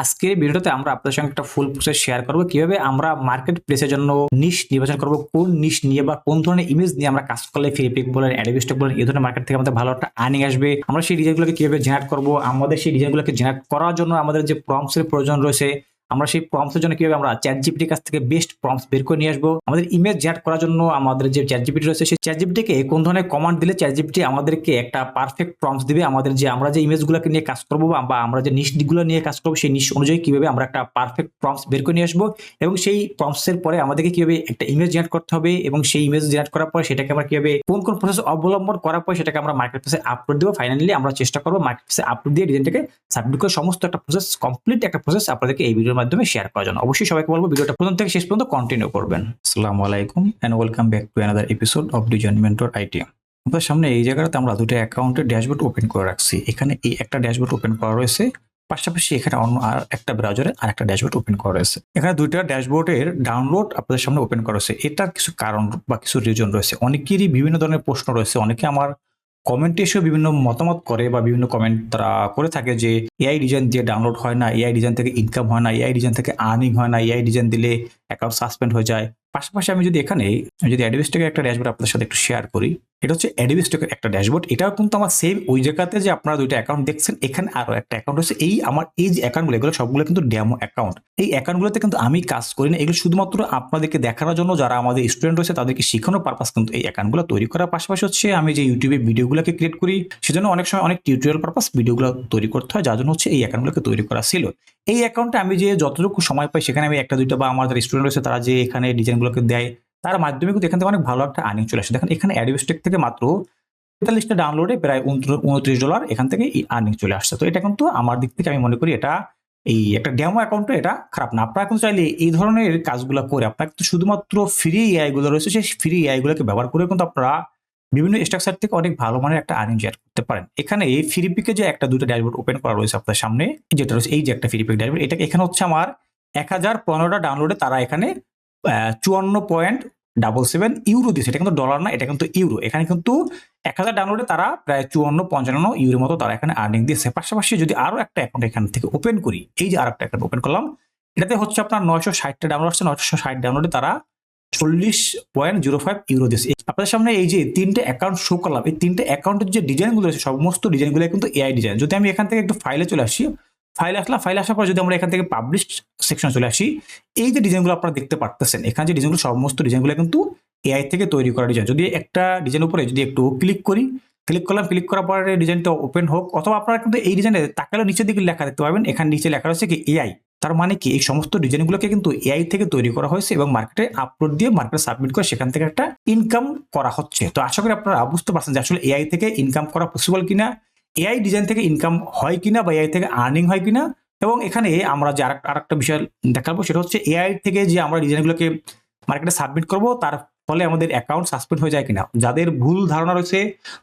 আজকের ভিডিওতে আমরা আপনাদের সঙ্গে একটা ফুল প্রসেস শেয়ার করব। কীভাবে আমরা মার্কেট প্লেসের জন্য নিশ নির্বাচন করব, কোন নিশ নিয়ে বা কোন ধরনের ইমেজ নিয়ে আমরা কাজ করলে ফিলিপিক বলেন অ্যাডোবিস্টক বলেন, এই ধরনের মার্কেট থেকে আমাদের ভালো একটা আর্নিং আসবে। আমরা সেই ডিজাইনগুলোকে কীভাবে জেনারেট করব? আমাদের সেই ডিজাইনগুলোকে জেনারেট করার জন্য আমাদের যে প্রমসের প্রয়োজন রয়েছে আমরা সেই প্রমসের জন্য কীভাবে আমরা চ্যাট জিপিটির কাছ থেকে বেস্ট প্রমস বের করে নিয়ে আসব? আমাদের ইমেজ জেনারেট করার জন্য আমাদের যে চ্যাট জিপিটি রয়েছে, সেই চ্যাট জিপিটিকে কোন ধরনের কমান্ড দিলে চ্যাট জিপিটি আমাদেরকে একটা পারফেক্ট প্রমস দিবে? আমাদের যে আমরা যে ইমেজগুলোকে নিয়ে কাজ করব বা আমরা যে নিশগুলো নিয়ে কাজ করব, সেই নিশ অনুযায়ী কীভাবে আমরা একটা পারফেক্ট প্রমস বের করে নিয়ে আসব? এবং সেই প্রমসের পরে আমাদেরকে কীভাবে একটা ইমেজ জেনারেট করতে হবে? এবং সেই ইমেজ জেনারেট করার পরে সেটাকে আমরা কীভাবে, কোন কোন প্রসেস অবলম্বন করার পর সেটাকে আমরা মার্কেট প্লেসে আপলোড দেবো? ফাইনালি আমরা চেষ্টা করব মার্কেট প্লেসে আপলোড দিয়ে ডিজাইনটাকে সাবমিট করে সমস্ত একটা প্রসেস কমপ্লিট একটা প্রসেস আপনাদেরকে এই ভিডিওর মাধ্যমে শেয়ার করার জন্য। অবশ্যই সবাইকে বলব ভিডিওটা প্রথম থেকে শেষ পর্যন্ত কন্টিনিউ করবেন। আসসালামু আলাইকুম and welcome back to another episode of design mentor ITM আপনার সামনে এই জায়গাটাতে আমরা দুটো অ্যাকাউন্টের ড্যাশবোর্ড ওপেন করে রাখছি। এখানে এই একটা ড্যাশবোর্ড ওপেন করা রয়েছে, পাশাপাশি এখানে অন্য আর একটা ব্রাউজারে আর একটা ড্যাশবোর্ড ওপেন করা রয়েছে। এখানে দুইটা ড্যাশবোর্ডের ডাউনলোড আপনাদের সামনে ওপেন করা রয়েছে। এটার কিছু কারণ বা কিছু রিজন রয়েছে। অনেকেরই বিভিন্ন ধরনের প্রশ্ন রয়েছে, অনেকে আমার কমেন্টে এসেও বিভিন্ন মতামত করে বা বিভিন্ন কমেন্ট তারা করে থাকে যে এআই ডিজাইন দিয়ে ডাউনলোড হয় না এআই ডিজাইন থেকে ইনকাম হয় না এআই ডিজাইন থেকে আর্নিং হয় না এআই ডিজাইন দিলে অ্যাকাউন্ট সাসপেন্ড হয়ে যায়। পাশাপাশি আমি যদি এখানে যদি অ্যাডভিস্টেকের একটা ড্যাশবোর্ড আপনাদের সাথে একটু শেয়ার করি এটা হচ্ছে অ্যাডভিস্টেকের একটা ড্যাশবোর্ড এটাও কিন্তু আমার সেম ওই জায়গাতে যে আপনারা দুইটা অ্যাকাউন্ট দেখছেন, এখানে আরও একটা অ্যাকাউন্ট রয়েছে। এই আমার, এই যে অ্যাকাউন্টগুলো এগুলো সবগুলো কিন্তু ড্যামো অ্যাকাউন্ট এই অ্যাকাউন্টগুলোতে কিন্তু আমি কাজ করি না। এগুলো শুধুমাত্র আপনাদেরকে দেখানোর জন্য যারা আমাদের স্টুডেন্ট রয়েছে, তাদেরকে শেখানোর পারপাস কিন্তু এই অ্যাকাউন্টগুলো তৈরি করার পাশাপাশি হচ্ছে আমি যে ইউটিউবে ভিডিওগুলোকে ক্রিয়েট করি, সেজন্য অনেক সময় অনেক টিউটোরিয়াল পারপাস ভিডিওগুলো তৈরি করতে হয়, যার জন্য হচ্ছে এই অ্যাকাউন্টগুলোকে তৈরি করা ছিল। এই অ্যাকাউন্টে আমি যে যতটুকু সময় পাই, সেখানে আমি একটা, দুইটা বা আমাদের স্টুডেন্ট রয়েছে, তারা যে এখানে ডিজাইনগুলোকে দেয় তার মাধ্যমে কিন্তু এখান থেকে অনেক ভালো একটা আর্নিং চলে আসে। দেখেন, এখানে অ্যাডভিস্টেক থেকে মাত্র তেতাল্লিশটা ডাউনলোডে প্রায় উনত্রিশ ডলার এখান থেকে এই আর্নিং চলে আসছে। তো এটা কিন্তু আমার দিক থেকে আমি মনে করি এটা এই একটা ডেমো অ্যাকাউন্টে এটা খারাপ না। আপনারা কিন্তু চাইলে এই ধরনের কাজগুলো করে আপনারা কিন্তু শুধুমাত্র ফ্রি এআই গুলো রয়েছে, সেই ফ্রি এআই গুলোকে ব্যবহার করে কিন্তু আপনারা বিভিন্ন স্ট্রাকচার থেকে অনেক ভালো মানের একটা আর্নিং জেনারেট করতে পারেন। এখানে এই ফ্রিপিকে যে একটা দুটো ড্যাশবোর্ড ওপেন করা রয়েছে আপনার সামনে, যেটা রয়েছে এই যে একটা ফ্রিপিক ড্যাশবোর্ড এটা এখানে হচ্ছে আমার এক হাজার পনেরোটা ডাউনলোডে তারা এখানে চুয়ান্ন পয়েন্ট ডাবল সেভেন ইউরো দিয়েছে। এটা কিন্তু ডলার না, এটা কিন্তু ইউরো এখানে কিন্তু এক হাজার ডাউনলোডে তারা প্রায় চুয়ান্ন, পঞ্চান্ন ইউরোর মতো তারা এখানে আর্নিং দিয়েছে। পাশাপাশি যদি আরও একটা অ্যাকাউন্ট এখান থেকে ওপেন করি, এই যে আর একটা অ্যাকাউন্ট ওপেন করলাম, এটাতে হচ্ছে আপনার নয়শো ষাটটা ডাউনলোড আছে নয়শো ষাট ডাউনলোডে তারা চল্লিশ পয়েন্ট জিরো ফাইভ ইউরো দিয়েছে। আপনাদের সামনে এই যে তিনটে অ্যাকাউন্ট শো করলাম, এই তিনটে অ্যাকাউন্টের যে ডিজাইনগুলো আছে সমস্ত ডিজাইনগুলো কিন্তু এআই ডিজাইন যদি আমি এখান থেকে একটু ফাইলে চলে আসি ফাইল আসলাম ফাইল আসার পর যদি আমরা এখান থেকে পাবলিশ সেকশন চলে আসি, এই যে ডিজাইনগুলো আপনারা দেখতে পারতেছেন, এখানে যে ডিজাইনগুলো সমস্ত ডিজাইনগুলো কিন্তু এআই থেকে তৈরি করা ডিজাইন যদি একটা ডিজাইন উপরে যদি একটু ক্লিক করি ক্লিক করলাম ক্লিক করার পরে ডিজাইনটা ওপেন হোক, অথবা আপনারা কিন্তু এই ডিজাইনে তাকালে নিচের দিকে লেখা দেখতে পাবেন, এখানে নিচে লেখা রয়েছে কি এআই তার মানে কি এই সমস্ত ডিজাইনগুলোকে কিন্তু এআই থেকে তৈরি করা হয়েছে এবং মার্কেটে আপলোড দিয়ে মার্কেটে সাবমিট করে সেখান থেকে একটা ইনকাম করা হচ্ছে। তো আশা করি আপনারা বুঝতে পারছেন যে আসলে এআই থেকে ইনকাম করা পসিবল কিনা। এআই ডিজাইন থেকে ইনকাম হয় কিনা বা এআই থেকে আর্নিং হয় কিনা, এবং এখানে আমরা যে আর একটা বিষয় দেখাবো, সেটা হচ্ছে এআই থেকে যে আমরা ডিজাইনগুলোকে মার্কেটে সাবমিট করব, তার ফলে আমাদের অ্যাকাউন্ট সাসপেন্ড হয়ে যায় কিনা। যাদের ভুল ধারণা রয়েছে,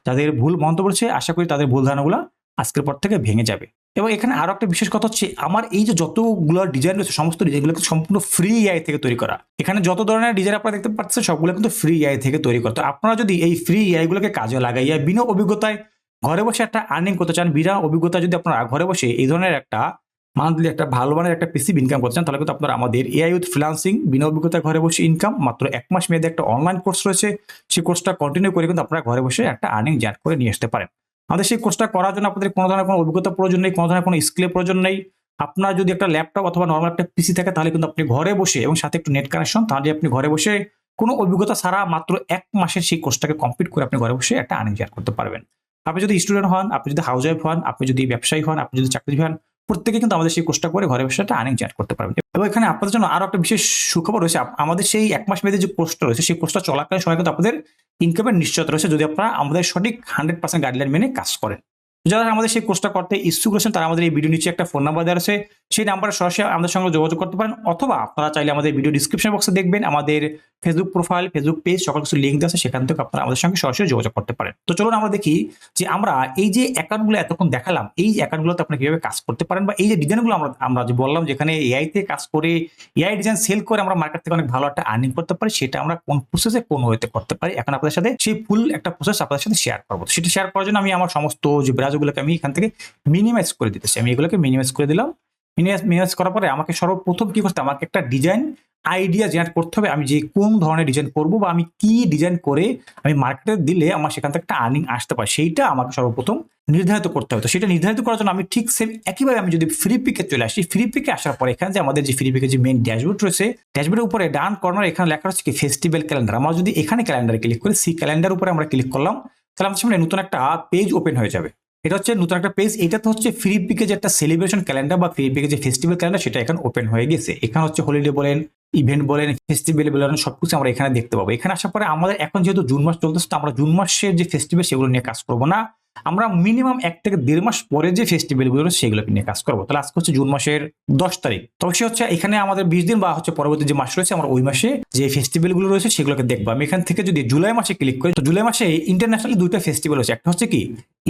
যাদের ভুল মন্তব্য রয়েছে, আশা করি তাদের ভুল ধারণাগুলো আজকের পর থেকে ভেঙে যাবে। এবং এখানে আরও একটা বিশেষ কথা হচ্ছে, আমার এই যে যতগুলো ডিজাইন রয়েছে, সমস্ত ডিজাইনগুলো কিন্তু সম্পূর্ণ ফ্রি আই থেকে তৈরি করা। এখানে যত ধরনের ডিজাইন আপনারা দেখতে পাচ্ছেন, সবগুলো কিন্তু ফ্রি আই থেকে তৈরি করতো আপনারা যদি এই ফ্রি আইগুলোকে কাজে লাগাইয়া, বিনা অভিজ্ঞতায় ঘরে বসে একটা আর্নিং করতে চান বিনা অভিজ্ঞতা যদি আপনারা ঘরে বসে এই ধরনের একটা মান্থলি একটা ভালো মানের একটা পিসি ইনকাম করতে চান, তাহলে কিন্তু আপনারা আমাদের এআই উইথ ফ্রিলান্সিং বিনা অভিজ্ঞতা ঘরে বসে ইনকাম মাত্র এক মাস মেয়াদে একটা অনলাইন কোর্স রয়েছে। সেই কোর্সটা কন্টিনিউ করে কিন্তু আপনারা ঘরে বসে একটা আর্নিং জেনারেট করে নিয়ে আসতে পারেন। আমাদের সেই কোর্সটা করার জন্য আপনাদের কোনো ধরনের কোনো অভিজ্ঞতা প্রয়োজন নেই, কোনো ধরনের কোনো স্কিলের প্রয়োজন নেই। আপনার যদি একটা ল্যাপটপ অথবা নর্মাল একটা পিসি থাকে, তাহলে কিন্তু আপনি ঘরে বসে এবং সাথে একটু নেট কানেকশন তাহলে আপনি ঘরে বসে কোনো অভিজ্ঞতা ছাড়া মাত্র এক মাসের সেই কোর্সটাকে কমপ্লিট করে আপনি ঘরে বসে একটা আর্নিং জেনারেট করতে পারবেন। আপনি যদি স্টুডেন্ট হন, আপনি যদি হাউস ওয়াইফ হন, আপনি যদি ব্যবসায়ী হন, আপনি যদি চাকরি হন, প্রত্যেকে কিন্তু আমাদের সেই কোর্সটা করে ঘরে বসে একটা আর্নিং জেনারেট করতে পারবেন। এবং এখানে আপনাদের জন্য আরও একটা বিশেষ সুখবর রয়েছে আমাদের সেই এক মাস মেয়েদের যে কোর্সটা রয়েছে, সেই কোর্সটা চলাকালীন সময় কিন্তু আপনাদের ইনকামের নিশ্চয়তা রয়েছে যদি আপনারা আমাদের সঠিক হান্ড্রেড পার্সেন্ট গাইডলাইন মেনে কাজ করেন। যারা আমাদের সেই কোর্সটা করতে ইচ্ছুক রয়েছেন, তারা আমাদের এই ভিডিও নিচে একটা ফোন নাম্বার দেওয়া আছে সেই নাম্বারে সরাসরি আমাদের সঙ্গে যোগাযোগ করতে পারেন, অথবা আপনারা চাইলে আমাদের ভিডিও ডিসক্রিপশন বক্সে দেখবেন, আমাদের ফেসবুক প্রোফাইল ফেসবুক পেজ সকল কিছু লিঙ্ক দেওয়া আছে, সেখান থেকে আপনারা আমাদের সঙ্গে সরাসরি যোগাযোগ করতে পারেন। তো চলুন আমরা দেখি যে আমরা এই যে অ্যাকাউন্টগুলো এতক্ষণ দেখালাম, এই অ্যাকাউন্টগুলোতে আপনি কীভাবে কাজ করতে পারেন, বা এই যে ডিজাইনগুলো আমরা আমরা যে বললাম যেখানে এআই তে কাজ করে এআই ডিজাইন সেল করে আমরা মার্কেট থেকে অনেক ভালো একটা আর্নিং করতে পারি, সেটা আমরা কোন প্রসেসে কোন ওয়েতে করতে পারি, এখন আপনাদের সাথে সেই ফুল একটা প্রসেস আপনাদের সাথে শেয়ার করব। সেটা শেয়ার করার জন্য আমি আমার সমস্ত যে ব্রাউজারগুলোকে আমি এখান থেকে মিনিমাইজ করে দিতেছি। আমি এগুলোকে মিনিমাইজ করে দিলাম। মিনিমাইজ মিনিমাইজ করার পরে আমাকে সর্বপ্রথম কি করতে আমাকে একটা ডিজাইন আইডিয়া জেনারেট করতে হবে। আমি যে কোন ধরনের ডিজাইন করব বা আমি কি ডিজাইন করে আমি মার্কেটে দিলে আমার সেখান থেকে একটা আর্নিং আসতে পারে, সেইটা আমাকে সর্বপ্রথম নির্ধারিত করতে হবে। তো সেটা নির্ধারিত করার জন্য আমি ঠিক সেম একইভাবে আমি যদি ফ্রি পিকে চলে আসি ফ্রি পিকে আসার পরে এখানে যে আমাদের যে ফ্রি পিকে যে মেন ড্যাশবোর্ড রয়েছে ড্যাশবোর্ডের উপরে ডান কর্নার এখানে লেখা হচ্ছে কি ফেস্টিভ্যাল ক্যালেন্ডার আমরা যদি এখানে ক্যালেন্ডারে ক্লিক করি সি ক্যালেন্ডার উপরে আমরা ক্লিক করলাম, তাহলে আমাদের সামনে নতুন একটা পেজ ওপেন হয়ে যাবে। এটা হচ্ছে নতুন একটা পেজ এটা তো হচ্ছে ফ্রি যে একটা সেলিব্রেশন ক্যালেন্ডার বা ফ্রি পিকে যে ফেস্টিভ্যাল ক্যালেন্ডার সেটা এখন ওপেন হয়ে গেছে। এখানে হচ্ছে হলিডে বলেন ইভেন্ট বলেন ফেস্টিভ্যাল বলেন, সবকিছু আমরা এখানে দেখতে পাবো। এখানে আসার পরে আমাদের এখন যেহেতু জুন মাস চলতেছে, তো আমরা জুন মাসের যে ফেস্টিভ্যাল সেগুলো নিয়ে কাজ করব না। আমরা মিনিমাম এক থেকে দেড় মাস পরে যে ফেস্টিভ্যালগুলো রয়েছে সেগুলো নিয়ে কাজ করব। তাহলে আজকে হচ্ছে জুন মাসের দশ তারিখ। তবে সে হচ্ছে এখানে আমাদের বিশ দিন বা হচ্ছে পরবর্তী যে মাস রয়েছে, আমরা ওই মাসে যে ফেস্টিভ্যালগুলো রয়েছে, সেগুলোকে দেখব। আমি এখান থেকে যদি জুলাই মাসে ক্লিক করি, তো জুলাই মাসে ইন্টারন্যাশনাল দুইটা ফেস্টিভ্যাল রয়েছে। একটা হচ্ছে কি?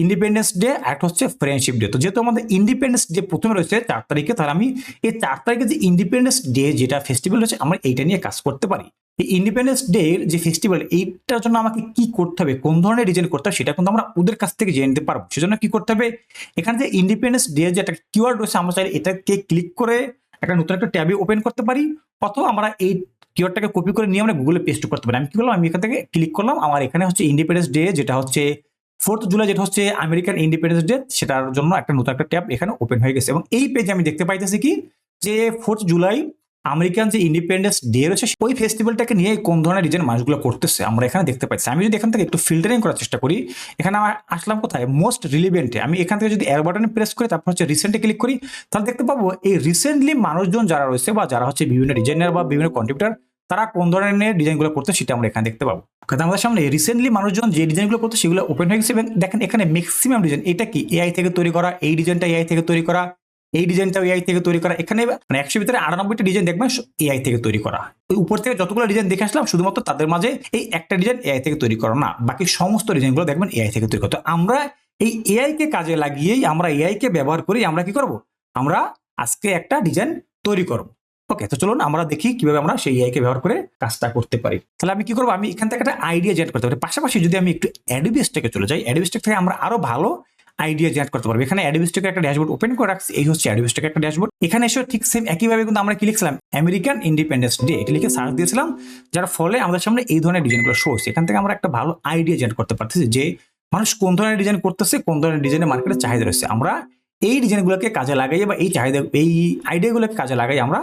ইন্ডিপেন্ডেন্স ডে একটা হচ্ছে ফ্রেন্ডশিপ ডে তো যেহেতু আমাদের ইন্ডিপেন্ডেন্স ডে প্রথমে রয়েছে, চার তারিখে তাহলে আমি এই চার তারিখে যে ইন্ডিপেন্ডেন্স ডে যেটা ফেস্টিভ্যাল রয়েছে আমরা এইটা নিয়ে কাজ করতে পারি। এই ইন্ডিপেন্ডেন্স ডে এর যে ফেস্টিভ্যাল এইটার জন্য আমাকে কি করতে হবে, কোন ধরনের ডিজাইন করতে হবে, সেটা কিন্তু আমরা ওদের কাছ থেকে জেনে নিতে পারব। সেজন্য কি করতে হবে, এখানে যে ইন্ডিপেন্ডেন্স ডে যে একটা কিওয়ার্ড রয়েছে, আমরা চাইলে এটাকে ক্লিক করে একটা নতুন একটা ট্যাবে ওপেন করতে পারি, অথবা আমরা এই কিওয়ার্ডটাকে কপি করে নিয়ে আমরা গুগলে পেস্ট করতে পারি। আমি কি করলাম, আমি এখান থেকে ক্লিক করলাম, আমার এখানে হচ্ছে ইন্ডিপেন্ডেন্স ডে যেটা হচ্ছে ফোর্থ জুলাই যেটা হচ্ছে আমেরিকান ইন্ডিপেন্ডেন্স ডে, সেটার জন্য একটা নতুন একটা ট্যাব এখানে ওপেন হয়ে গেছে। এবং এই পেজে আমি দেখতে পাইতেছি কি, যে ফোর্থ জুলাই আমেরিকান যে ইন্ডিপেন্ডেন্স ডে রয়েছে, ওই ফেস্টিভ্যালটাকে নিয়ে কোন ধরনের ডিজাইন মানুষগুলো করতেছে, আমরা এখানে দেখতে পাচ্ছি আমি যদি এখান থেকে একটু ফিল্টারিং করার চেষ্টা করি, এখানে আমার আসলাম কোথায়? মোস্ট রিলিভেন্টে আমি এখান থেকে যদি এয়ার বাটনে প্রেস করি, তারপর হচ্ছে রিসেন্টে ক্লিক করি, তাহলে দেখতে পাবো এই রিসেন্টলি মানুষজন যারা রয়েছে বা যারা হচ্ছে বিভিন্ন ডিজাইনার বা বিভিন্ন কন্ট্রিবিউটার তারা কোন ধরনের ডিজাইনগুলো করতে সেটা আমরা এখানে দেখতে পাবো। কারণ আমাদের সামনে রিসেন্টলি মানুষজন যে ডিজাইনগুলো করতে সেগুলো ওপেন হয়ে গেছে এবং দেখেন এখানে ম্যাক্সিমাম ডিজাইন এটা কি এআই থেকে তৈরি করা, এই ডিজাইনটা এআই থেকে তৈরি করা, এই ডিজাইনটাও এআই থেকে তৈরি করা, এখানে মানে একশো ভিতরে আটানব্বইটা ডিজাইন দেখবেন এআই থেকে তৈরি করা। ওই উপর থেকে যতগুলো ডিজাইন দেখে আসলাম শুধুমাত্র তাদের মাঝে এই একটা ডিজাইন এআই থেকে তৈরি করা না, বাকি সমস্ত ডিজাইনগুলো দেখবেন এআই থেকে তৈরি করতে আমরা এই এআই কে কাজে লাগিয়েই আমরা এআই কে ব্যবহার করি আমরা কি করব? আমরা আজকে একটা ডিজাইন তৈরি করব। ওকে তো চলুন আমরা দেখি কীভাবে আমরা সেই এআই কে ব্যবহার করে কাজটা করতে পারি। তাহলে আমি কি করব? আমি এখান থেকে একটা আইডিয়া জেনারেট করতে পারি। পাশাপাশি যদি আমি একটু অ্যাডোবিস্টেকে চলে যাই অ্যাডোবিস্টেক থেকে আমরা আরও ভালো আইডিয়া জেনারেট করতে পারব। এখানে অ্যাডোবিস্টেকের একটা ড্যাশবোর্ড ওপেন করে রাখছি, এই হচ্ছে অ্যাডোবিস্টেকের একটা ড্যাশবোর্ড এখানে এসে ঠিক সেম একইভাবে কিন্তু আমরা কি লিখছিলাম? আমেরিকান ইন্ডিপেন্ডেন্স ডে এটা লিখে সার্চ দিয়েছিলাম, যার ফলে আমাদের সামনে এই ধরনের ডিজাইনগুলো শো হচ্ছে এখান থেকে আমরা একটা ভালো আইডিয়া জেনারেট করতে পারতেছি যে মানুষ কোন ধরনের ডিজাইন করতেছে, কোন ধরনের ডিজাইনের মার্কেটে চাহিদা রয়েছে। আমরা এই ডিজাইনগুলোকে কাজে লাগাই বা এই চাহিদা, এই আইডিয়াগুলোকে কাজে লাগাই আমরা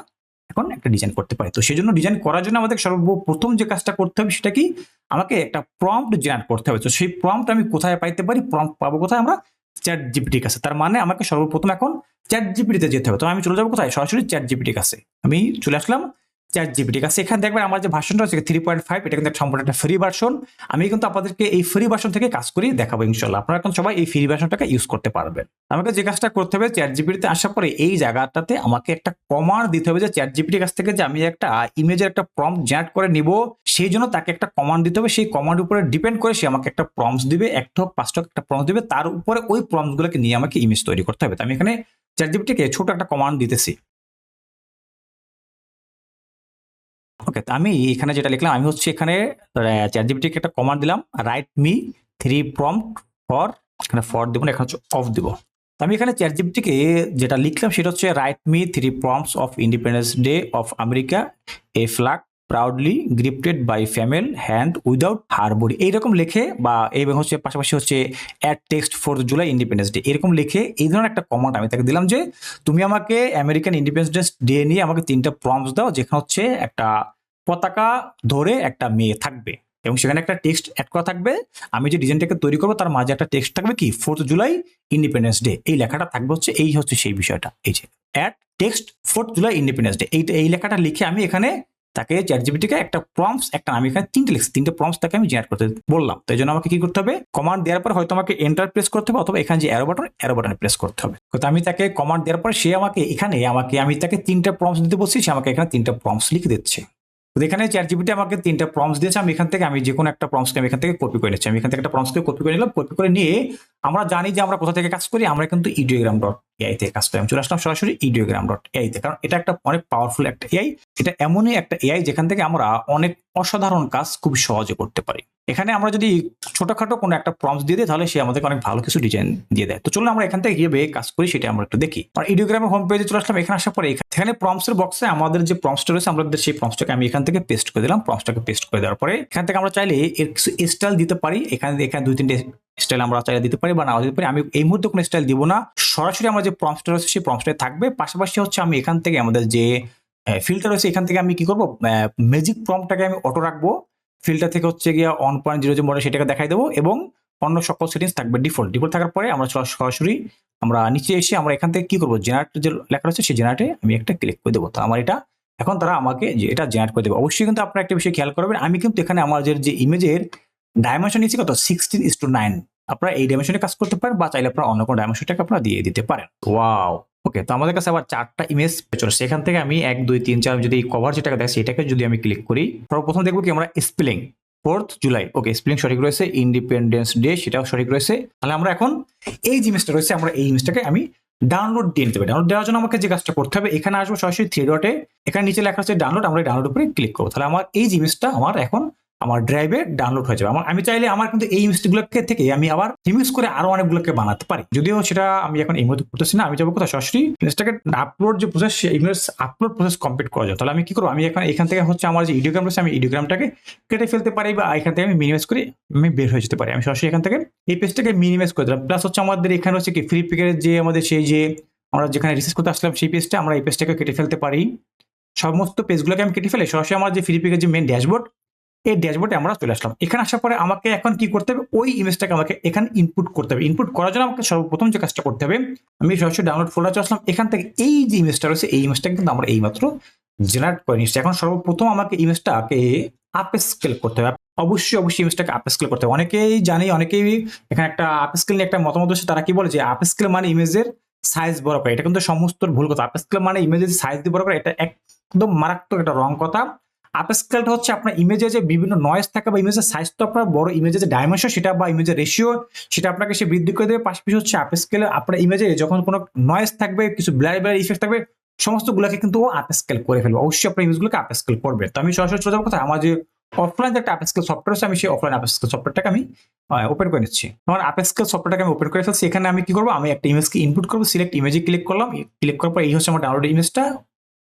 এখন একটা ডিজাইন করতে পারি। তো সেই জন্য ডিজাইন করার জন্য আমাদের সর্বপ্রথম যে কাজটা করতে হবে সেটা কি? আমাকে একটা প্রম্পট জেনারেট করতে হবে। তো সেই প্রম্পট আমি কোথায় পাইতে পারি? প্রম্পট পাবো কোথায়? আমরা চ্যাট জিপিটির কাছে। তার মানে আমাকে সর্বপ্রথম এখন চ্যাট জিপিটিতে যেতে হবে। তো আমি চলে যাব কোথায়? সরাসরি চ্যাট জিপিটির কাছে। আমি চলে আসলাম। চ্যাট জিপিটি কাছে এখানে দেখবেন আমার যে ভার্সনটা আছে থ্রি পয়েন্ট ফাইভ এটা কিন্তু সম্পূর্ণ একটা ফ্রি ভার্সন আমি কিন্তু আপনাদেরকে এই ফ্রি ভার্সন থেকে কাজ করি দেখাবো ইনশাল্লাহ আপনারা এখন সবাই এই ফ্রি ভার্সনটাকে ইউজ করতে পারবেন। আমাকে যে কাজটা করতে হবে চ্যাট জিপিটিতে আসার পরে এই জায়গাটাতে আমাকে একটা কমান্ড দিতে হবে যে চ্যাট জিপিটির কাছ থেকে যে আমি একটা ইমেজের একটা প্রম্পট জেনারেট করে নিব, সেই জন্য তাকে একটা কমান্ড দিতে হবে। সেই কমান্ড উপরে ডিপেন্ড করে সে আমাকে একটা প্রম্পস দিবে একটা হোক পাঁচটা একটা প্রম্পস দিবে। তার উপরে ওই প্রম্পসগুলোকে নিয়ে আমাকে ইমেজ তৈরি করতে হবে। তো আমি এখানে চ্যাট জিপিটিকে ছোট একটা কমান্ড দিতেছি। ওকে আমি এখানে যেটা লিখলাম, আমি হচ্ছে এখানে চ্যাট জিপিটিকে একটা কমান্ড দিলাম write me three prompt for এখানে ফর দিব না, এখানে হচ্ছে অফ দিব। তো আমি এখানে চ্যাট জিপিটিকে যেটা লিখলাম, সেটা হচ্ছে write me three prompts of independence day of America a flag proudly gripped by female hand without হারবরি এইরকম লিখে বা এবং হচ্ছে পাশাপাশি হচ্ছে add text for July independence day এরকম লিখে এই ধরনের একটা কমান্ড আমি তাকে দিলাম যে, তুমি আমাকে আমেরিকান ইন্ডিপেন্ডেন্স ডে নিয়ে আমাকে তিনটা প্রম্পটস দাও, যেখানে হচ্ছে একটা পতাকা ধরে একটা মেয়ে থাকবে এবং সেখানে একটা টেক্সট অ্যাড করা থাকবে। আমি যে ডিজাইনটাকে তৈরি করব, তার মাঝে একটা টেক্সট থাকবে কি? ফোর্থ জুলাই ইন্ডিপেন্ডেন্স ডে এই লেখাটা থাকবে হচ্ছে, এই হচ্ছে সেই বিষয়টা। এই যে add text fourth July independence day এই এই লেখাটা লিখে আমি এখানে তাকে চ্যাট জিপিটিকে একটা প্রম্পস একটা আমি এখানে তিনটে লিখছি, তিনটে প্রম্পস তাকে আমি জেনারেট করতে বললাম। তো এই জন্য আমাকে কি করতে হবে? কমান্ড দেওয়ার পর হয়তো আমাকে এন্টার প্রেস করতে হবে অথবা এখানে যে অ্যারো বাটন অ্যারো বাটনে প্রেস করতে হবে। তো আমি তাকে কমান্ড দেওয়ার পর সে আমাকে এখানে, আমাকে আমি তাকে তিনটা প্রম্পস দিতে বলছি, সে আমাকে এখানে তিনটা প্রম্পস লিখে দিচ্ছে। তো এখানে চ্যাট জিপিটি আমাকে তিনটা প্রমস দিয়েছে। আমি এখান থেকে, আমি যে কোনো একটা প্রমসকে আমি এখান থেকে কপি করে নিচ্ছি। আমি এখান থেকে একটা প্রমসকে কপি করে নিলাম। কপি করে নিয়ে আমরা জানি যে আমরা কোথা থেকে কাজ করি। আমরা কিন্তু ইডিওগ্রাম ডট এআই থেকে কাজ করি। আমি চলে আসলাম সরাসরি ইডিওগ্রাম ডট এআই তে। কারণ এটা একটা অনেক পাওয়ারফুল একটা এআই এটা এমনই একটা এআই যেখান থেকে আমরা অনেক অসাধারণ কাজ খুব সহজে করতে পারি। এখানে আমরা যদি ছোটখাটো কোনো একটা প্রমস দিয়ে দিই, তাহলে সে আমাদেরকে অনেক ভালো কিছু ডিজাইন দিয়ে দেয়। তো চলুন আমরা এখান থেকে কীভাবে কাজ করি, সেটা আমরা একটু দেখি। আর ইডিওগ্রামের হোম পেজে চলে আসলাম। এখানে আসার পরে এখানে- এখানে প্রমসের বক্সে আমাদের যে প্রমসটা রয়েছে আমাদের সেই প্রমসটাকে আমি এখান থেকে পেস্ট করে দিলাম। প্রমসটাকে পেস্ট করে দেওয়ার পরে এখান থেকে আমরা চাইলে এর কিছু স্টাইল দিতে পারি। এখানে এখানে দুই তিনটে স্টাইল আমরা চাইলে দিতে পারি বা নাও দিতে পারি, আমি এই মুহূর্তে কোনো স্টাইল দিব না। সরাসরি আমার যে প্রমসটা রয়েছে, সেই প্রমসটাই থাকবে। পাশাপাশি হচ্ছে আমি এখান থেকে আমাদের যে ফিল্টার রয়েছে, এখান থেকে আমি কি করব? ম্যাজিক প্রমটাকে আমি অটো রাখব। ফিল্টার থেকে হচ্ছে গিয়ে ওয়ান পয়েন্ট জিরো যে মডেল সেটাকে দেখাই দেবো এবং অন্য সকল সেটিংস থাকবে ডিফল্ট ডিফল্ট থাকার পরে আমরা সরাসরি আমরা নিচে এসে আমরা এখান থেকে কি করব? জেনারেট যে লেখা রয়েছে, সেই জেনারেটে আমি একটা ক্লিক করে দেবো। তো আমার এটা, এখন তারা আমাকে এটা জেনারেট করে দেবে। অবশ্যই কিন্তু আপনারা একটা বিষয় খেয়াল করবেন, আমি কিন্তু এখানে আমাদের যে ইমেজের ডাইমেনশন নিচ্ছি কত? সিক্সটিন ইস টু নাইন আপনারা এই ডাইমেনশনে কাজ করতে পারেন বা চাইলে আপনারা অন্য কোনো ডাইমেনশনটাকে আপনারা দিয়ে দিতে পারেন। ওয়াও ওকে তো আমাদের কাছে আবার চারটা ইমেজ চলে সেখান থেকে আমি এক দুই তিন চার যদি কভার যেটাকে দেখছি এটাকে যদি আমি ক্লিক করি সর্বপ্রথম দেখব কি আমরা spelling fourth July okay spelling সঠিক রয়েছে ইন্ডিপেন্ডেন্স ডে সেটাও সঠিক রয়েছে। তাহলে আমরা এখন এই যে ইমেজটা রয়েছে আমরা এই ইমেজটাকে আমি ডাউনলোড দিয়ে নিতে পারি। ডাউনলোড দেওয়ার জন্য আমাকে যে কাজটা করতে হবে এখানে আসব সরাসরি থ্রি ডটে এখানে নিচে লেখা আছে ডাউনলোড আমরা ডাউনলোড উপরে ক্লিক করব। তাহলে আমার এই ইমেজটা আমার এখন আমার ড্রাইভে ডাউনলোড হয়ে যাবে। আমার আমি চাইলে আমার কিন্তু এই ইমেজগুলোকে থেকে আমি আবার রিমিক্স করে আরও অনেকগুলোকে বানাতে পারি। যদিও সেটা আমি এখন এই মুহূর্তে করতেছি না, আমি যাব কোথাও সরাসরি ইমেজটাকে আপলোড যে প্রসেস সেই ইমেজ আপলোড প্রসেস কমপ্লিট করা যায় তাহলে আমি কি করব? আমি এখন এখান থেকে হচ্ছে আমার যে ইডিওগ্রাম রয়েছে, আমি ইডিওগ্রামটাকে কেটে ফেলতে পারি বা এখান থেকে আমি মিনিমাইজ করে আমি বের হয়ে যেতে পারি। আমি সরাসরি এখান থেকে এই পেজটাকে মিনিমাইজ করে দিলাম। প্লাস হচ্ছে আমাদের এখানে হচ্ছে কি ফ্রি পিকের যে আমাদের সেই যে আমরা যেখানে রিসার্চ করতে আসলাম সেই পেজটা আমরা এই পেজটাকে কেটে ফেলতে পারি। সমস্ত পেজগুলোকে আমি কেটে ফেলে সরাসরি আমার যে ফ্রি পিকের যে মেন ড্যাশবোর্ড এই ড্যাশবোর্ডে আমরা চলে আসলাম। এখানে আসার পরে আমাকে এখন কি করতে হবে? ওই ইমেজটাকে আমাকে এখানে ইনপুট করতে হবে। ইনপুট করার জন্য আমাকে সর্বপ্রথম যে কাজটা করতে হবে, আমি সরাসরি ডাউনলোড ফোল্ডার চলে আসলাম। এখান থেকে এই যে ইমেজটা রয়েছে, এই ইমেজটাকে কিন্তু আমরা এইমাত্র জেনারেট করে নিচ্ছি। এখন সর্বপ্রথম আমাকে ইমেজটাকে আপ স্কেল করতে হবে। অবশ্যই অবশ্যই ইমেজটাকে আপ স্কেল করতে হবে। অনেকেই জানি, অনেকেই এখানে একটা আপ স্কেল নিয়ে একটা মতামত হচ্ছে তারা কি বলে যে আপ স্কেল মানে ইমেজের সাইজ বড় করা। এটা কিন্তু সমস্ত ভুল কথা। আপ স্কেল মানে ইমেজের সাইজ দিয়ে বড় করা। এটা একদম মারাত্মক একটা রং কথা। আপ স্কেলটা হচ্ছে আপনার ইমেজে যে বিভিন্ন নয়েজ থাকে বা ইমেজের সাইজ তো আপনার বড় ইমেজের যে ডাইমেনশন সেটা বা ইমেজের রেশিও সেটা আপনাকে সে বৃদ্ধি করে দেবে। পাশাপাশি হচ্ছে আপ স্কেলে আপনার ইমেজে যখন কোনো নয়েজ থাকবে, কিছু ব্লার ব্লার ইফেক্ট থাকবে, সমস্তগুলোকে কিন্তু ও আপ স্কেল করে ফেলবে। অবশ্যই আপনার ইমেজগুলোকে আপ স্কেল করবে। তো আমি সরাসরি চলে যাব কোথায়? আমার যে অফলাইন যে একটা আপ স্কেল সফটওয়্যার আছে, আমি সেই অফলাইন আপ স্কেল সফটওয়্যারটাকে আমি ওপেন করে নিচ্ছি। আমার আপ স্কেল সফটওয়্যারটাকে আমি ওপেন করে ফেলছি। এখানে আমি কি করব? আমি একটা ইমেজকে ইনপুট করব সিলেক্ট ইমেজে ক্লিক করলাম। ক্লিক করার পর এই হচ্ছে আমার ডাউনলোড ইমেজটা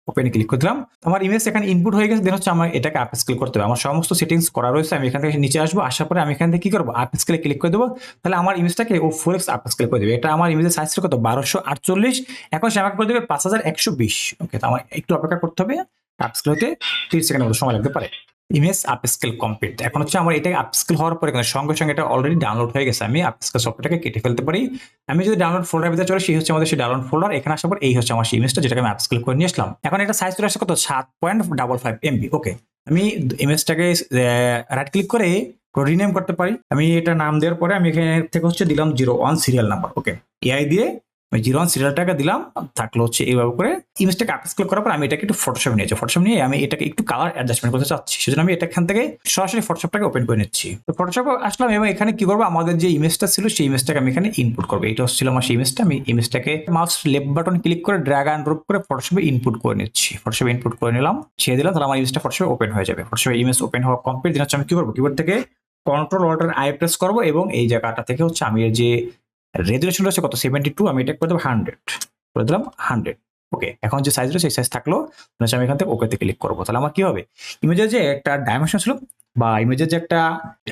ওপেনে ক্লিক করে দিলাম আমার ইমেজ এখানে ইনপুট হয়ে গেছে দেন হচ্ছে আমার এটাকে আপ স্কেল করতে হবে। আমার সমস্ত সেটিংস করা রয়েছে, আমি এখান থেকে নিচে আসব, আসার পরে আমি এখান থেকে কি করব? আপ স্কেলে ক্লিক করে দেবো। তাহলে আমার ইমেজটাকে ও ফোর এক্স আপ স্কেল করে দেবে। এটা আমার ইমেজের সাইজ কত? বারোশো আটচল্লিশ। এখন সে আমাকে করে দেবে পাঁচ হাজার একশো বিশ। ওকে তো আমার একটু অপেক্ষা করতে হবে। আপ স্কেল হতে তিরিশ সেকেন্ডের মতো সময় লাগতে পারে। ইমেজ আপ স্কেল কমপ্লিট এখন হচ্ছে আমার এটা আপ স্কেল হওয়ার পরে কিন্তু সঙ্গে সঙ্গে এটা অলরেডি ডাউনলোড হয়ে গেছে। আমি আপ স্কেল সফটওয়্যারটাকে কেটে ফেলতে পারি। আমি যদি ডাউনলোড ফোল্ডার ভিতরে চলে সেই হচ্ছে আমাদের সেই ডাউনলোড ফোল্ডার এখানে আসার পর এই হচ্ছে আমার সেই ইমেজটা যেটাকে আমি আপ স্কেল করে নিয়ে আসলাম। এখন এটা সাইজ চলে আসছে কত? সাত point double five MB okay আমি ইমেজটাকে রাইট ক্লিক করে রিনেম করতে পারি। আমি এটা নাম দেওয়ার পরে আমি এখানে থেকে হচ্ছে দিলাম zero one serial number okay AI দিয়ে জিরো ওয়ান সিরিয়ালটাকে দিলাম, থাকল হচ্ছে এইভাবে করে ইমেজটাকে আপ স্কেল করার পর আমি এটাকে একটু ফটোশপ নিয়েছি ফটোশপ নিয়ে আমি এটাকে একটু কালার অ্যাডজাস্টমেন্ট করতে চাচ্ছি, সেজন্য আমি এটা এখান থেকে সরাসরি ফটোশপটাকে ওপেন করে নিচ্ছি। তো ফটোশপ আসলাম এবং এখানে কি করব? আমাদের যে ইমেজটা ছিল, সেই ইমেজটাকে আমি এখানে ইনপুট করব। এটা হচ্ছিল আমার সেই ইমেজটা আমি ইমেজটাকে মাউস লেফট বাটন ক্লিক করে ড্র্যাগ অ্যান্ড ড্রপ করে ফটোশপে ইনপুট করে নিচ্ছি। ফটোশপে ইনপুট করে নিলাম, ছেড়ে দিলাম, তাহলে আমার ইমেজটা ফটোশপে ওপেন হয়ে যাবে। ফটোশপে ইমেজ ওপেন হওয়া কমপ্লিট দিন হচ্ছে আমি কি করব? কিবোর্ড থেকে কন্ট্রোল অল্টার আই প্রেস করব এবং এই জায়গাটা থেকে হচ্ছে আমি যে রেজুলেশন রয়েছে কত? সেভেন্টি টু আমি এটা করে দেবো হান্ড্রেড করে দিলাম হান্ড্রেড ওকে এখন যে সাইজ রয়েছে, সেই সাইজ থাকল আমি এখান থেকে ওকেতে ক্লিক করব। তাহলে আমার কি হবে? ইমেজের যে একটা ডাইমেনশন ছিল, বা ইমেজের যে একটা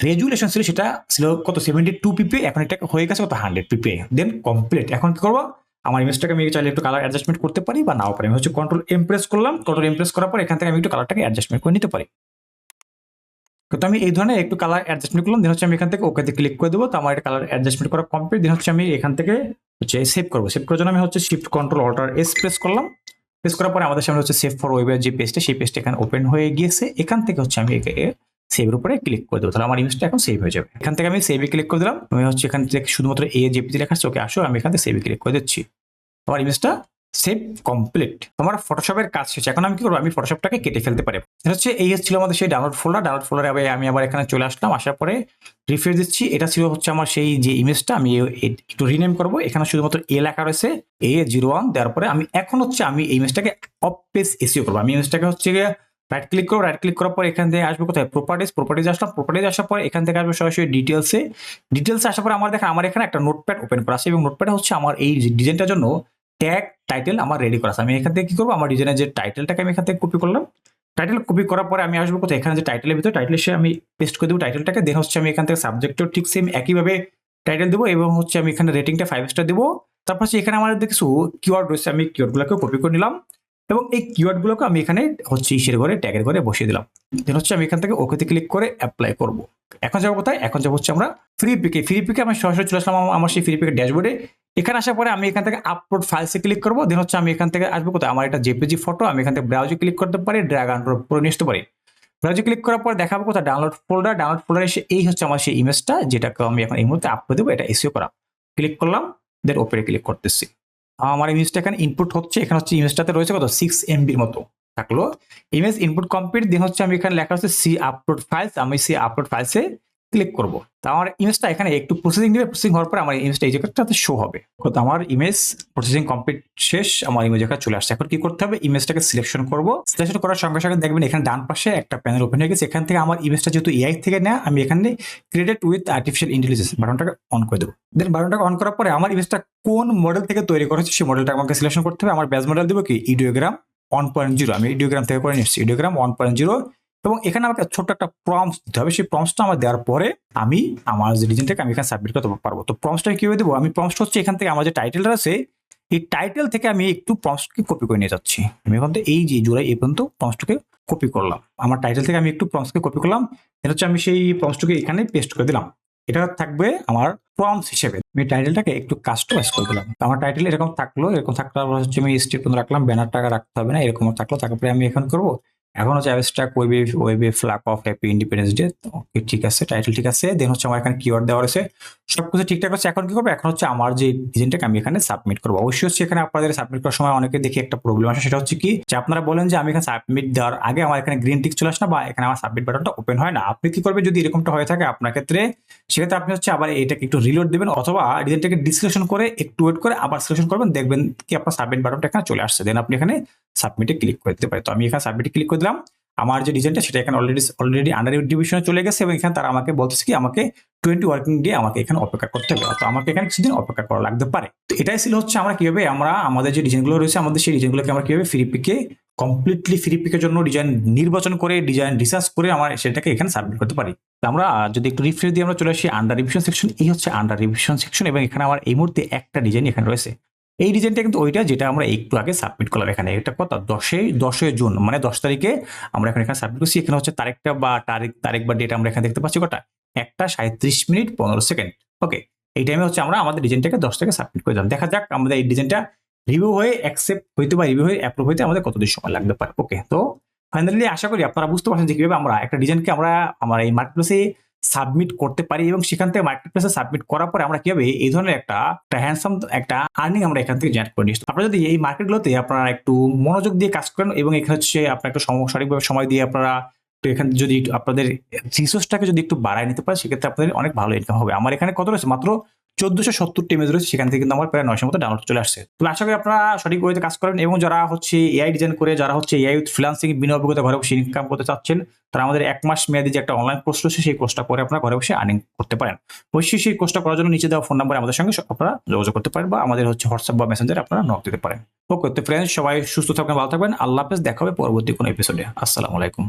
রেজুলেশন ছিল, সেটা ছিল কত? সেভেন্টি টু পিপি এখন এটা হয়ে গেছে কত? হান্ড্রেড পিপি দেন কমপ্লিট এখন কি করব? আমার ইমেজটাকে আমি চাইলে একটু কালার অ্যাডজাস্টমেন্ট করতে পারি, বা নাও পারি। আমি হচ্ছে কন্ট্রোল এমপ্রেস করলাম কন্ট্রোল এমপ্রেস করার পর এখান থেকে আমি একটু কালারটাকে অ্যাডজাস্টমেন্ট করে নিতে পারি। তো আমি এই ধরনের একটু কালার অ্যাডজাস্টমেন্ট করলাম দেন হচ্ছে আমি এখান থেকে ওকেতে ক্লিক করে দেবো। তো আমার এটা কালার অ্যাডজাস্টমেন্ট করা কমপ্লিট দেন হচ্ছে আমি এখান থেকে হচ্ছে সেভ করব। সেভ করার জন্য আমি হচ্ছে shift control alt S press করলাম। প্রেস করার পরে আমাদের সামনে হচ্ছে সেভ ফর ওয়েবের যে পেজটা সেই পেজটা এখানে ওপেন হয়ে গিয়েছে। এখান থেকে হচ্ছে আমি সেভের উপরে ক্লিক করে দেবো। তাহলে আমার ইমেজটা এখন সেভ হয়ে যাবে। এখান থেকে আমি সেভে ক্লিক করে দিলাম। আমি হচ্ছে এখান থেকে শুধুমাত্র এ জেপিজি লেখা আছে, ওকে আসো, আমি এখান থেকে সেভে ক্লিক করে দিচ্ছি। আমার ইমেজটা সেভ কমপ্লিট তোমার ফটোশপের কাজ শেষ এখন আমি কি করব? আমি ফটোশপটাকে কেটে ফেলতে পারি। এটা হচ্ছে, এই ছিল আমাদের সেই ডাউনলোড ফোল্ডার ডাউনলোড ফোল্ডারে আমি আবার এখানে চলে আসলাম। আসার পরে রিফ্রেশ দিচ্ছি। এটা ছিল হচ্ছে আমার সেই যে ইমেজটা আমি একটু রিনেম করব। এখানে শুধুমাত্র এ লেখা রয়েছে এ জিরো ওয়ান দেওয়ার পরে আমি এখন হচ্ছে আমি এই ইমেজটাকে অফ পেজ এসিও করব। আমি ইমেজটাকে হচ্ছে রাইট ক্লিক করব। রাইট ক্লিক করার পর এখান থেকে আসবে কোথায়? প্রপার্টিজ প্রপার্টিজ আসলাম। প্রপার্টিজ আসার পর এখান থেকে আসবে সরাসরি ডিটেলসে ডিটেলসে আসার পর আমার দেখেন, আমার এখানে একটা নোটপ্যাড ওপেন করা আছে এবং নোটপ্যাড হচ্ছে আমার এই ডিজাইনটার জন্য ট্যাগ টাইটেল আমার রেডি করা আছে। আমি এখান থেকে কি করব? আমার ডিজাইনের যে টাইটেলটাকে আমি এখান থেকে কপি করলাম। টাইটেল কপি করার পরে আমি আসব কোথায়? এখানে যে টাইটেলের ভিতরে টাইটেল সে আমি পেস্ট করে দেবো টাইটেলটাকে দেন হচ্ছে আমি এখান থেকে সাবজেক্টও ঠিক সেম একইভাবে টাইটেল দেবো এবং হচ্ছে আমি এখানে রেটিংটা ফাইভ স্টার দেবো। তারপর হচ্ছে এখানে আমার কিছু কিওয়ার্ড রয়েছে। আমি কিওয়ার্ডগুলোকে কপি করে নিলাম। এবং এই কিওয়ার্ডগুলোকে আমি এখানে হচ্ছে ইসের ঘরে ট্যাগের ঘরে বসিয়ে দিলাম। দেন হচ্ছে আমি এখান থেকে ওকেতে ক্লিক করে অ্যাপ্লাই করব। এখন যাব কোথায়? এখন যাব হচ্ছে আমরা ফ্রি পিকে ফ্রি পিকে আমি সরাসরি চলে আসলাম আমার- সেই ফ্রি পিকের ড্যাশবোর্ডে এখানে আসার পরে আমি এখান থেকে আপলোড ফাইলসে ক্লিক করব। দেন হচ্ছে আমি এখান থেকে আসব কোথায়? আমার এটা জেপিজি ফটো আমি এখান থেকে ব্রাউজে ক্লিক করতে পারি ড্র্যাগ আন্ডার করে নিয়ে পারি। ব্রাউজে ক্লিক করার পর দেখাবো কোথায়? ডাউনলোড ফোল্ডার ডাউনলোড ফোল্ডার এসে এই হচ্ছে আমার সেই ইমেজটা যেটাকে আমি এখন এই মুহূর্তে আপলোড দেবো, এটা এসিও করা। ক্লিক করলাম দেন ওপরে ক্লিক করতেছি। আমার ইমেজটা এখানে ইনপুট হচ্ছে, এখানে হচ্ছে ইমেজটাতে রয়েছে কত? সিক্স এমবির মতো থাকল। ইমেজ ইনপুট কমপ্লিট দেন হচ্ছে আমি এখানে লেখা হচ্ছে সি আপলোড ফাইলস আমি সি আপলোড ফাইলসে ক্লিক করব। তা আমার ইমেজটা এখানে একটু প্রসেসিং দিবে প্রসেসিং হওয়ার পর আমার ইমেজটা এই জায়গাটাতে শো হবে। তো আমার ইমেজ প্রসেসিং কমপ্লিট শেষ, আমার ইমেজ এখানে চলে আসছে। এখন কি করতে হবে? ইমেজটাকে সিলেকশন করব। সিলেকশন করার সঙ্গে সঙ্গে দেখবেন এখানে ডান পাশে একটা প্যানেল ওপেন হয়ে গেছে। এখান থেকে আমার ইমেজটা যেহেতু এআই থেকে নেয়, আমি এখানে ক্রিয়েটেড উইথ আর্টিফিশিয়াল ইন্টেলিজেন্স বাটনটাকে অন করে দেবো। দেন বাটনটাকে অন করার পরে আমার ইমেজটা কোন মডেল থেকে তৈরি করা হচ্ছে সেই মডেলটা আমাকে সিলেকশন করতে হবে। আমার ব্যাজ মডেল দেবো কি? ইডিওগ্রাম ওয়ান পয়েন্ট জিরো আমি ইডিওগ্রাম থেকে করে নিচ্ছি। ইডিওগ্রাম ওয়ান পয়েন্ট জিরো এবং এখানে আমাকে ছোট্ট একটা প্রমস দিতে হবে। সেই প্রমসটা আমার দেওয়ার পরে আমি আমার যে ডিজাইনটাকে আমি এখানে সাবমিট করতে পারব। তো প্রমসটা কীভাবে দেবো? আমি প্রমসটা হচ্ছে এখান থেকে আমার যে টাইটেলটা আছে, এই টাইটেল থেকে আমি একটু প্রমসকে কপি করে নিয়ে যাচ্ছি। আমি এখন থেকে এই যে জুলাই এই পর্যন্ত প্রমসটাকে কপি করলাম। আমার টাইটেল থেকে আমি একটু প্রমসকে কপি করলাম। এটা হচ্ছে আমি সেই প্রমসটাকে এখানে পেস্ট করে দিলাম। এটা থাকবে আমার প্রমস হিসেবে। আমি টাইটেলটাকে একটু কাস্টমাইজ করে দিলাম। আমার টাইটেল এরকম থাকল। এরকম থাকলে হচ্ছে আমি স্টেপ রাখলাম। ব্যানার ব্যানারটাকে রাখতে হবে না। এরকম থাকল। তারপরে আমি এখন করব এখন হচ্ছে অ্যাবস্ট্রাক্ট ওয়েবে ওয়েবে flag of happy independence day okay ঠিক আছে টাইটেল ঠিক আছে। দেন হচ্ছে আমার এখানে কিওয়ার্ড দেওয়া রয়েছে। সব কিছু ঠিকঠাক আছে, এখন কি করব? এখন হচ্ছে আমার যে ডিজাইনটাকে আমি এখানে সাবমিট করব। অবশ্যই হচ্ছে এখানে আপনাদের সাবমিট করার সময় অনেকে দেখি একটা প্রবলেম আসে, সেটা হচ্ছে কি যে আপনারা বলেন যে আমি এখানে সাবমিট দেওয়ার আগে আমার এখানে গ্রিন টিক চলে আসে না বা এখানে আমার সাবমিট বাটনটা ওপেন হয় না। আপনি কি করবেন? যদি এরকমটা হয়ে থাকে আপনার ক্ষেত্রে, সেক্ষেত্রে আপনি হচ্ছে আবার এটাকে একটু রিলোড দেবেন অথবা ডিজাইনটাকে ডিসক্রিপশন করে, একটু ওয়েট করে আবার সিলেকশন করবেন। দেখবেন কি আপনার সাবমিট বাটনটা এখানে চলে আসছে। দেন আপনি এখানে সাবমিটে ক্লিক করে দিতে পারেন তো আমি এখানে সাবমিটে ক্লিক করে দিলাম। আমার যে ডিজাইনটা সেটা এখানে অলরেডি অলরেডি আন্ডার ডিভিশনে চলে গেছে এবং এখানে তারা আমাকে বলতেছে কি, আমাকে টোয়েন্টি ওয়ার্কিং ডে আমাকে এখানে অপেক্ষা করতে হবে। তো আমাকে এখানে কিছুদিন অপেক্ষা করা লাগতে পারে। তো এটাই ছিল হচ্ছে আমরা কীভাবে আমরা, আমাদের যে ডিজাইনগুলো রয়েছে, আমাদের সেই ডিজাইনগুলোকে আমরা কীভাবে ফ্রি পিকে কমপ্লিটলি ফ্রি পিকের জন্য ডিজাইন নির্বাচন করে ডিজাইন রিসার্চ করে আমরা সেটাকে এখানে সাবমিট করতে পারি। তো আমরা যদি একটু রিফ্রেশ দিয়ে আমরা চলে আসি আন্ডার রিভিশন সেকশন এই হচ্ছে আন্ডার রিভিশন সেকশন এবং এখানে আমার এই মুহূর্তে একটা ডিজাইন এখানে রয়েছে। এই ডিজাইনটা কিন্তু ওইটা যেটা আমরা একটু আগে সাবমিট করলাম এখানে। এটা কত? দশই দশই জুন মানে দশ তারিখে আমরা এখন এখানে সাবমিট করছি। এখানে হচ্ছে তারিখটা বা তারিখ তারিখ বা ডেট আমরা এখানে দেখতে পাচ্ছি কটা? একটা সাঁত্রিশ মিনিট পনেরো সেকেন্ড ওকে এই টাইমে হচ্ছে আমরা আমাদের ডিজাইনটাকে দশ থেকে সাবমিট করে দিলাম। দেখা যাক আমাদের এই ডিজাইনটা রিভিউ হয়ে অ্যাকসেপ্ট হইতে বা রিভিউ হয়ে অ্যাপ্রুভ হইতে আমাদের কতদিন সময় লাগতে পারে ওকে তো ফাইনালি আশা করি আপনারা বুঝতে পারছেন যে কীভাবে আমরা একটা ডিজাইনকে আমরা, আমার এই মার্কেটপ্লেসে সাবমিট করতে পারি এবং সেখান থেকে মার্কেট প্লেসে সাবমিট করার পরে আমরা কীভাবে এই ধরনের একটা হ্যান্ডসাম একটা আর্নিং আমরা এখান থেকে জেনারেট করে নিচ্ছি আপনারা যদি এই মার্কেটগুলোতে আপনারা একটু মনোযোগ দিয়ে কাজ করেন এবং এখানে হচ্ছে আপনার একটু সঠিকভাবে সময় দিয়ে আপনারা তো এখানে যদি আপনাদের রিসোর্সটাকে যদি একটু বাড়ায় নিতে পারে সেক্ষেত্রে আপনাদের অনেক ভালো ইনকাম হবে। আমার এখানে কত রয়েছে? মাত্র চোদ্দশো সত্তরটি ইমেজ রয়েছে, সেখান থেকে কিন্তু আমার প্রায় নয়শো মতো ডাউনলোড চলে আসছে। তো আশা করি আপনারা সঠিক ওয়েতে কাজ করেন এবং যারা হচ্ছে এআই ডিজাইন করে, যারা হচ্ছে এআই ফ্রিলান্সিং বিনা অভিজ্ঞতা ঘরে বসে ইনকাম করতে চাচ্ছেন, তারা আমাদের এক মাস মেয়াদি যে একটা অনলাইন কোর্স রয়েছে, সেই কোর্সটা করে আপনারা ঘরে বসে আর্নিং করতে পারেন। অবশ্যই সেই কোর্সটা করার জন্য নিচে দেওয়া ফোন নাম্বার আমাদের সঙ্গে আপনারা যোগাযোগ করতে পারেন বা আমাদের হচ্ছে হোয়াটসঅ্যাপ বা মেসেঞ্জারে আপনারা নক দিতে পারেন। ওকে তো ফ্রেন্ডস সবাই সুস্থ থাকবেন, ভালো থাকবেন। আল্লাহ হাফেজ, দেখা হবে পরবর্তী কোনো এপিসোডে আসসালামু আলাইকুম।